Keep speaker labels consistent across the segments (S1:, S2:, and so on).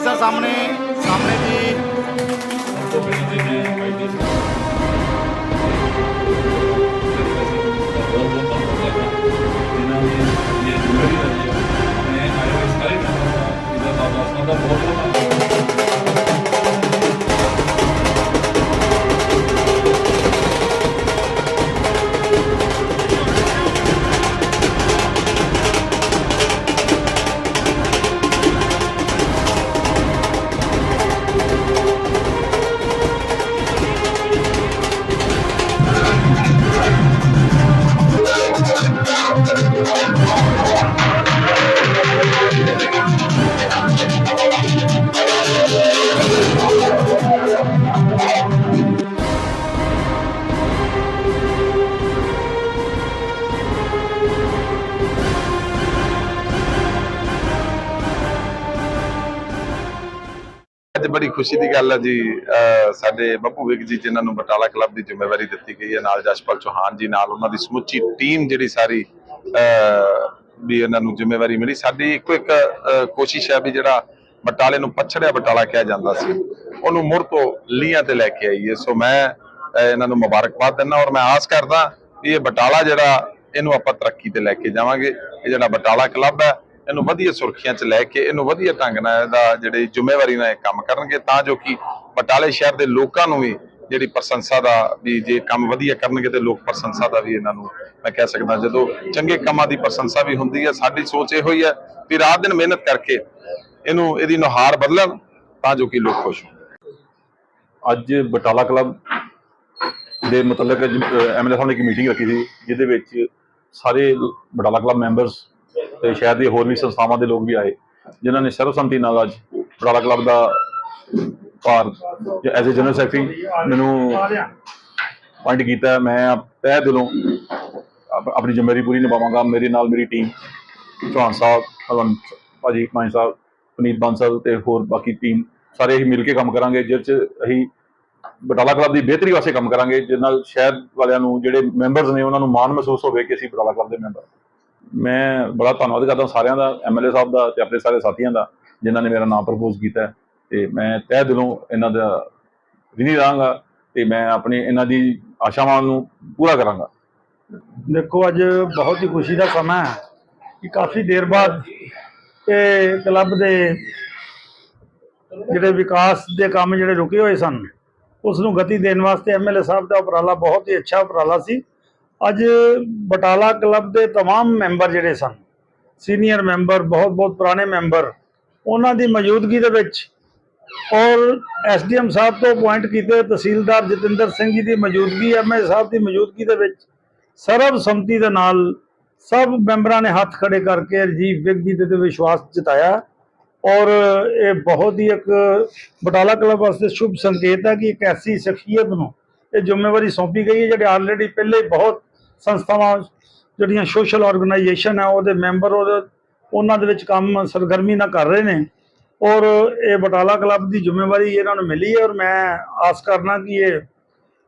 S1: ਜੀ ਸਰ ਸਾਹਮਣੇ
S2: ਅੱਜ ਬੜੀ ਖੁਸ਼ੀ ਦੀ ਗੱਲ ਹੈ ਜੀ। ਸਾਡੇ ਬੱਬੂ ਵਿਗ ਜੀ, ਜਿਨ੍ਹਾਂ ਨੂੰ ਬਟਾਲਾ ਕਲੱਬ ਦੀ ਜ਼ਿੰਮੇਵਾਰੀ ਦਿੱਤੀ ਗਈ ਹੈ, ਨਾਲ ਜਸ਼ਪਾਲ ਚੌਹਾਨ ਜੀ, ਨਾਲ ਉਹਨਾਂ ਦੀ ਸਮੁੱਚੀ ਟੀਮ ਜਿਹੜੀ ਸਾਰੀ ਵੀ ਇਹਨਾਂ ਨੂੰ ਜ਼ਿੰਮੇਵਾਰੀ ਮਿਲੀ। ਸਾਡੀ ਇੱਕੋ ਇੱਕ ਕੋਸ਼ਿਸ਼ ਹੈ ਵੀ ਜਿਹੜਾ ਬਟਾਲੇ ਨੂੰ ਪਛੜਿਆ ਬਟਾਲਾ ਕਿਹਾ ਜਾਂਦਾ ਸੀ, ਉਹਨੂੰ ਮੁੜ ਤੋਂ ਲੀਹਾਂ ਤੇ ਲੈ ਕੇ ਆਈਏ। ਸੋ ਮੈਂ ਇਹਨਾਂ ਨੂੰ ਮੁਬਾਰਕਬਾਦ ਦਿੰਦਾ ਔਰ ਮੈਂ ਆਸ ਕਰਦਾ ਵੀ ਇਹ ਬਟਾਲਾ ਜਿਹੜਾ, ਇਹਨੂੰ ਆਪਾਂ ਤਰੱਕੀ ਤੇ ਲੈ ਕੇ ਜਾਵਾਂਗੇ। ਇਹ ਜਿਹੜਾ ਬਟਾਲਾ ਕਲੱਬ ਹੈ ਇਹਨੂੰ ਵਧੀਆ ਸੁਰਖੀਆਂ 'ਚ ਲੈ ਕੇ ਇਹਨੂੰ ਵਧੀਆ ਢੰਗ ਨਾਲ ਇਹਦਾ ਜਿਹੜੀ ਜ਼ਿੰਮੇਵਾਰੀ ਨਾਲ ਇਹ ਕੰਮ ਕਰਨਗੇ, ਤਾਂ ਜੋ ਕਿ ਬਟਾਲੇ ਸ਼ਹਿਰ ਦੇ ਲੋਕਾਂ ਨੂੰ ਵੀ ਜਿਹੜੀ ਪ੍ਰਸ਼ੰਸਾ ਦਾ ਵੀ ਜੇ ਕੰਮ ਵਧੀਆ ਕਰਨਗੇ ਤੇ ਲੋਕ ਪ੍ਰਸ਼ੰਸਾ ਦਾ ਵੀ ਇਹਨਾਂ ਨੂੰ ਮੈਂ ਕਹਿ ਸਕਦਾ ਜਦੋਂ ਚੰਗੇ ਕੰਮਾਂ ਦੀ ਪ੍ਰਸ਼ੰਸਾ ਵੀ ਹੁੰਦੀ ਹੈ, ਸਾਡੀ ਸੋਚ ਇਹੋ ਹੀ ਹੈ ਵੀ ਰਾਤ ਦਿਨ ਮਿਹਨਤ ਕਰਕੇ ਇਹਨੂੰ ਇਹਦੀ ਨੁਹਾਰ ਬਦਲਣ ਤਾਂ ਜੋ ਕਿ ਲੋਕ ਖੁਸ਼ ਹੋਣ।
S3: ਅੱਜ ਬਟਾਲਾ ਕਲੱਬ ਦੇ ਮੁਤਲਕ ਐਮਐਲਏ ਸਾਹਿਬ ਨੇ ਇੱਕ ਮੀਟਿੰਗ ਰੱਖੀ ਸੀ, ਜਿਹਦੇ ਵਿੱਚ ਸਾਰੇ ਬਟਾਲਾ ਕਲੱਬ ਮੈਂਬਰਸ ਤੇ ਸ਼ਹਿਰ ਦੇ ਹੋਰ ਵੀ ਸੰਸਥਾਵਾਂ ਦੇ ਲੋਕ ਵੀ ਆਏ, ਜਿਨ੍ਹਾਂ ਨੇ ਸਰਵਸੰਮਤੀ ਨਾਲ ਅੱਜ ਬਟਾਲਾ ਕਲੱਬ ਦਾ ਭਾਰ ਐਜ਼ ਅ ਜਨਰਲ ਸੈਕਟਰੀ ਮੈਨੂੰ ਪੁਆਇੰਟ ਕੀਤਾ। ਮੈਂ ਤਹਿ ਦਿਲੋਂ ਆਪਣੀ ਜ਼ਿੰਮੇਵਾਰੀ ਪੂਰੀ ਨਿਭਾਵਾਂਗਾ। ਮੇਰੇ ਨਾਲ ਮੇਰੀ ਟੀਮ ਚੌਹਾਨ ਸਾਹਿਬ ਹਲਵੰਤ ਭਾਜੀ ਮਾਨ ਸਾਹਿਬ, ਪਨੀਤ ਬਾਂਸਲ ਤੇ ਹੋਰ ਬਾਕੀ ਟੀਮ ਸਾਰੇ ਅਸੀਂ ਮਿਲ ਕੇ ਕੰਮ ਕਰਾਂਗੇ, ਜਿਸ 'ਚ ਅਸੀਂ ਬਟਾਲਾ ਕਲੱਬ ਦੀ ਬਿਹਤਰੀ ਵਾਸਤੇ ਕੰਮ ਕਰਾਂਗੇ, ਜਿਸ ਨਾਲ ਸ਼ਹਿਰ ਵਾਲਿਆਂ ਨੂੰ, ਜਿਹੜੇ ਮੈਂਬਰਸ ਨੇ, ਉਹਨਾਂ ਨੂੰ ਮਾਣ ਮਹਿਸੂਸ ਹੋਵੇ ਕਿ ਅਸੀਂ ਬਟਾਲਾ ਕਲੱਬ ਦੇ ਮੈਂਬਰ ਮੈਂ ਬੜਾ ਧੰਨਵਾਦ ਕਰਦਾ ਸਾਰਿਆਂ ਦਾ ਐਮਐਲਏ ਸਾਹਿਬ ਦਾ ਤੇ ਆਪਣੇ ਸਾਰੇ ਸਾਥੀਆਂ ਦਾ, ਜਿਨ੍ਹਾਂ ਨੇ ਮੇਰਾ ਨਾਮ ਪ੍ਰਪੋਜ਼ ਕੀਤਾ ਹੈ। ਤੇ ਮੈਂ ਤਹਿ ਦਿਲੋਂ ਇਹਨਾਂ ਦਾ ਰਿਣੀ ਰਹਾਂਗਾ ਤੇ ਮੈਂ ਆਪਣੀ ਇਹਨਾਂ ਦੀ ਆਸ਼ਾਵਾਂ ਨੂੰ ਪੂਰਾ ਕਰਾਂਗਾ।
S4: ਦੇਖੋ, ਅੱਜ ਬਹੁਤ ਹੀ ਖੁਸ਼ੀ ਦਾ ਸਮਾਂ ਹੈ ਕਿ ਕਾਫੀ ਦੇਰ ਬਾਅਦ ਇਹ ਕਲੱਬ ਦੇ ਜਿਹੜੇ ਵਿਕਾਸ ਦੇ ਕੰਮ ਜਿਹੜੇ ਰੁਕੇ ਹੋਏ ਸਨ, ਉਸ ਨੂੰ ਗਤੀ ਦੇਣ ਵਾਸਤੇ ਐਮਐਲਏ ਸਾਹਿਬ ਦਾ ਉਪਰਾਲਾ ਬਹੁਤ ਹੀ ਅੱਛਾ ਉਪਰਾਲਾ ਸੀ। ਅੱਜ ਬਟਾਲਾ ਕਲੱਬ ਦੇ तमाम ਮੈਂਬਰ ਜਿਹੜੇ ਸਨ ਸੀਨੀਅਰ ਮੈਂਬਰ ਬਹੁਤ ਬਹੁਤ ਪੁਰਾਣੇ ਮੈਂਬਰ ਉਹਨਾਂ ਦੀ ਮੌਜੂਦਗੀ ਦੇ ਵਿੱਚ ਔਰ ਐਸਡੀਐਮ ਸਾਹਿਬ ਤੋਂ ਅਪੁਆਇੰਟ ਕੀਤੇ ਹੋਏ ਤਹਿਸੀਲਦਾਰ ਜਤਿੰਦਰ ਸਿੰਘ ਜੀ ਦੀ ਮੌਜੂਦਗੀ ਐਮਐਲਏ ਸਾਹਿਬ ਦੀ ਮੌਜੂਦਗੀ ਦੇ ਵਿੱਚ ਸਰਬ ਸੰਮਤੀ ਦੇ ਨਾਲ ਸਭ ਮੈਂਬਰਾਂ ਨੇ ਹੱਥ ਖੜੇ ਕਰਕੇ ਰਜੀਵ ਵਿਗ ਜੀ ਦੇ ਤੇ ਵਿਸ਼ਵਾਸ ਜਤਾਇਆ ਔਰ ਇਹ ਬਹੁਤ ਹੀ ਇੱਕ ਬਟਾਲਾ ਕਲੱਬ ਵਾਸਤੇ ਸ਼ੁਭ ਸੰਕੇਤ ਹੈ ਕਿ ਇੱਕ ਐਸੀ ਸ਼ਖਸੀਅਤ ਨੂੰ ਇਹ ਜ਼ਿੰਮੇਵਾਰੀ ਸੌਂਪੀ ਗਈ ਹੈ ਜਿਹੜੇ ਆਲਰੇਡੀ ਪਹਿਲੇ ਬਹੁਤ ਸੰਸਥਾਵਾਂ ਜਿਹੜੀਆਂ ਸੋਸ਼ਲ ਆਰਗੇਨਾਈਜੇਸ਼ਨ ਹੈ, ਉਹਦੇ ਮੈਂਬਰ ਉਹਦੇ, ਉਹਨਾਂ ਦੇ ਵਿੱਚ ਕੰਮ ਸਰਗਰਮੀ ਨਾਲ ਕਰ ਰਹੇ ਨੇ। ਔਰ ਇਹ ਬਟਾਲਾ ਕਲੱਬ ਦੀ ਜ਼ਿੰਮੇਵਾਰੀ ਇਹਨਾਂ ਨੂੰ ਮਿਲੀ ਹੈ ਔਰ ਮੈਂ ਆਸ ਕਰਨਾ ਕਿ ਇਹ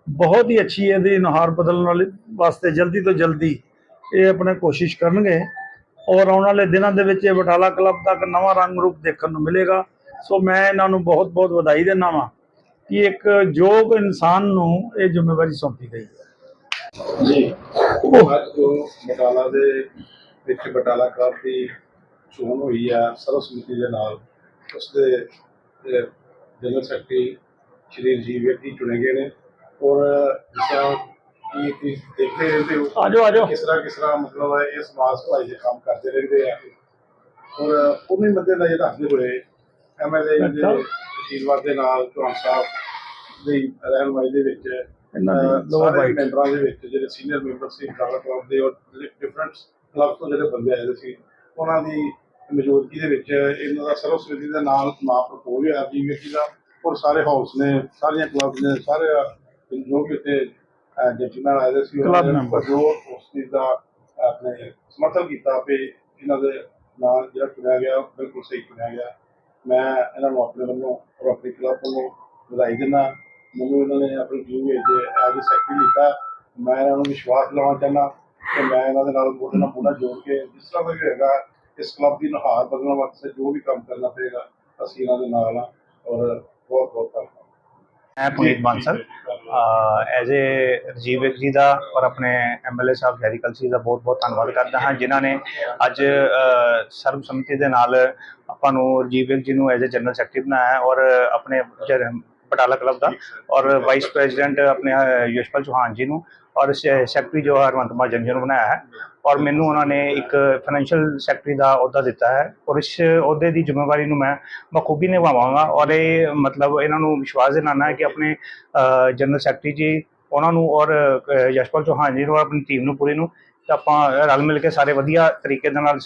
S4: ਬਹੁਤ ਹੀ ਅੱਛੀ ਇਹਦੀ ਨੁਹਾਰ ਬਦਲਣ ਵਾਲੀ ਵਾਸਤੇ ਜਲਦੀ ਤੋਂ ਜਲਦੀ ਇਹ ਆਪਣੇ ਕੋਸ਼ਿਸ਼ ਕਰਨਗੇ। ਔਰ ਆਉਣ ਵਾਲੇ ਦਿਨਾਂ ਦੇ ਵਿੱਚ ਇਹ ਬਟਾਲਾ ਕਲੱਬ ਦਾ ਇੱਕ ਨਵਾਂ ਰੰਗ ਰੂਪ ਦੇਖਣ ਨੂੰ ਮਿਲੇਗਾ। ਸੋ ਮੈਂ ਇਹਨਾਂ ਨੂੰ ਬਹੁਤ ਬਹੁਤ ਵਧਾਈ ਦਿੰਦਾ ਵਾਂ ਕਿ ਇੱਕ ਯੋਗ ਇਨਸਾਨ ਨੂੰ ਇਹ ਜ਼ਿੰਮੇਵਾਰੀ ਸੌਂਪੀ ਗਈ ਹੈ।
S5: ਜੀ ਅੱਜ ਜੋ ਬਟਾਲਾ ਦੇ ਵਿੱਚ ਬਟਾਲਾ ਕਲੱਬ ਦੀ ਚੋਣ ਹੋਈ ਆ ਸਰਵਸਮਿਤੀ ਦੇ ਨਾਲ। ਉਸ ਦੇ ਅਹ, ਜਨਰਲ ਸੈਕਟਰੀ ਸ਼੍ਰੀ ਰਜੀਵ ਵਿਅਕਤੀ ਚੁਣੇ ਗਏ ਨੇ। ਔਰ ਜਿਸ ਤਰ੍ਹਾਂ ਕਿ ਤੁਸੀਂ ਦੇਖਦੇ ਰਹਿੰਦੇ ਹੋ
S4: ਆਜੋ ਆਜੋ
S5: ਕਿਸ ਤਰ੍ਹਾਂ ਕਿਸ ਤਰ੍ਹਾਂ ਮਤਲਬ ਹੈ ਇਹ ਸਮਾਜ ਭਲਾਈ ਦੇ ਕੰਮ ਕਰਦੇ ਰਹਿੰਦੇ ਆ। ਔਰ ਉਹਨੇ ਮੱਦੇ ਨਜ਼ਰ ਰੱਖਦੇ ਹੋਏ ਐਮਐਲਏ ਦੇ ਅਸ਼ੀਰਵਾਦ ਦੇ ਨਾਲ ਚੌਹਾਨ ਸਾਹਿਬ ਦੀ ਰਹਿਨਮਾਈ ਦੇ ਵਿੱਚ
S4: ਇਹਨਾਂ ਦੀ
S5: ਅਹ,
S4: lower
S5: ਸਾਰੇ
S4: right।
S5: ਮੈਂਬਰਾਂ ਦੇ ਵਿੱਚ ਜਿਹੜੇ ਸੀਨੀਅਰ ਮੈਂਬਰ ਸੀ ਕਾਲਾ ਕਲੱਬ ਦੇ ਔਰ ਡਿਫਰੈਂਟ ਕਲੱਬ ਤੋਂ ਜਿਹੜੇ ਬੰਦੇ ਆਏ ਸੀ ਉਹਨਾਂ ਦੀ ਮੌਜੂਦਗੀ ਦੇ ਵਿੱਚ ਇਹਨਾਂ ਦਾ ਸਰਵਸਮਿਤੀ ਦੇ ਨਾਲ ਨਾਮ ਪ੍ਰਪੋਜ਼ ਹੋਇਆ ਜੀ ਵਿਅਕਤੀ ਦਾ ਔਰ ਸਾਰੇ ਹਾਊਸ ਨੇ ਸਾਰੀਆਂ ਕਲੱਬ ਨੇ ਸਾਰੇ ਜੋ ਵੀ ਉੱਥੇ ਜੱਜਮੈਨ ਆਏ ਦੇ ਸੀ ਉਹਨਾਂ
S4: Club
S5: ਨੇ
S4: member।
S5: ਜੋ ਉਸ ਚੀਜ਼ ਦਾ ਆਪਣੇ ਸਮਰਥਨ ਕੀਤਾ ਵੀ ਇਹਨਾਂ ਦੇ ਨਾਲ ਜਿਹੜਾ ਚੁਣਿਆ ਗਿਆ ਉਹ ਬਿਲਕੁਲ ਸਹੀ ਚੁਣਿਆ ਗਿਆ ਮੈਂ ਇਹਨਾਂ ਨੂੰ ਆਪਣੇ ਵੱਲੋਂ ਔਰ ਆਪਣੀ ਕਲੱਬ ਵੱਲੋਂ ਵਧਾਈ ਦਿੰਦਾ ਮੈਨੂੰ ਇਹਨਾਂ ਨੇ ਆਪਣੀ ਟੀਮ ਵਿੱਚ ਐਜ਼ ਸੈਕਟਰੀ ਦਿੱਤਾ। ਮੈਂ ਇਹਨਾਂ ਨੂੰ ਵਿਸ਼ਵਾਸ ਦਿਲਾਉਣਾ ਚਾਹੁੰਦਾ ਕਿ ਮੈਂ ਇਹਨਾਂ ਦੇ ਨਾਲ ਮੋਢੇ ਨਾਲ ਮੋਢਾ ਜੋੜ ਕੇ ਜਿਸ ਤਰ੍ਹਾਂ ਵੀ ਹੈਗਾ ਇਸ ਕਲੱਬ ਦੀ ਨੁਹਾਰ ਬਦਲਣ ਵਾਸਤੇ ਜੋ ਵੀ ਕੰਮ ਕਰਨਾ ਪਏਗਾ ਅਸੀਂ ਇਹਨਾਂ ਦੇ ਨਾਲ ਆ ਔਰ ਬਹੁਤ ਬਹੁਤ ਧੰਨਵਾਦ।
S6: ਮੈਂ ਪੁਨੀਤ ਬਾਂਸਲ। ਐਜ਼ ਏ ਰਜੀਵ ਵਿਕ ਜੀ ਦਾ ਔਰ ਆਪਣੇ ਐਮਐਲਏ ਸਾਹਿਬ ਹੈਰੀਕਲ ਜੀ ਦਾ ਬਹੁਤ ਬਹੁਤ ਧੰਨਵਾਦ ਕਰਦਾ ਹਾਂ ਜਿਨ੍ਹਾਂ ਨੇ ਅੱਜ ਅ, ਸਰਬਸੰਮਤੀ ਦੇ ਨਾਲ ਆਪਾਂ ਨੂੰ ਰਜੀਵ ਵਿਕ ਜੀ ਨੂੰ ਐਜ਼ ਏ ਜਨਰਲ ਸੈਕਟਰੀ ਬਣਾਇਆ ਔਰ ਆਪਣੇ ਬਟਾਲਾ ਕਲੱਬ ਦਾ ਔਰ ਵਾਈਸ ਪ੍ਰੈਜ਼ੀਡੈਂਟ ਆਪਣੇ ਯਸ਼ਪਾਲ ਚੌਹਾਨ ਜੀ ਨੂੰ ਔਰ ਸੈਕਟਰੀ ਜੋ ਹਰਵੰਤ ਮਹਾਜਨ ਜੀ ਨੂੰ ਬਣਾਇਆ ਹੈ ਔਰ ਮੈਨੂੰ ਉਹਨਾਂ ਨੇ ਇੱਕ ਫਾਈਨੈਂਸ਼ੀਅਲ ਸੈਕਟਰੀ ਦਾ ਅਹੁਦਾ ਦਿੱਤਾ ਹੈ ਔਰ ਇਸ ਅਹੁਦੇ ਦੀ ਜ਼ਿੰਮੇਵਾਰੀ ਨੂੰ ਮੈਂ ਬਖੂਬੀ ਨਿਭਾਵਾਂਗਾ ਔਰ ਇਹ ਮਤਲਬ ਇਹਨਾਂ ਨੂੰ ਵਿਸ਼ਵਾਸ ਦਿਲਾਨਾ ਹੈ ਕਿ ਆਪਣੇ ਜਨਰਲ ਸੈਕਟਰੀ ਜੀ ਉਹਨਾਂ ਨੂੰ ਔਰ ਯਸ਼ਪਾਲ ਚੌਹਾਨ ਜੀ ਨੂੰ ਆਪਣੀ ਟੀਮ ਨੂੰ ਪੂਰੀ ਨੂੰ ਤੇ ਆਪਾਂ ਰਲ ਮਿਲ ਕੇ ਸਾਰੇ ਵਧੀਆ ਤਰੀਕੇ ਦੇ ਨਾਲ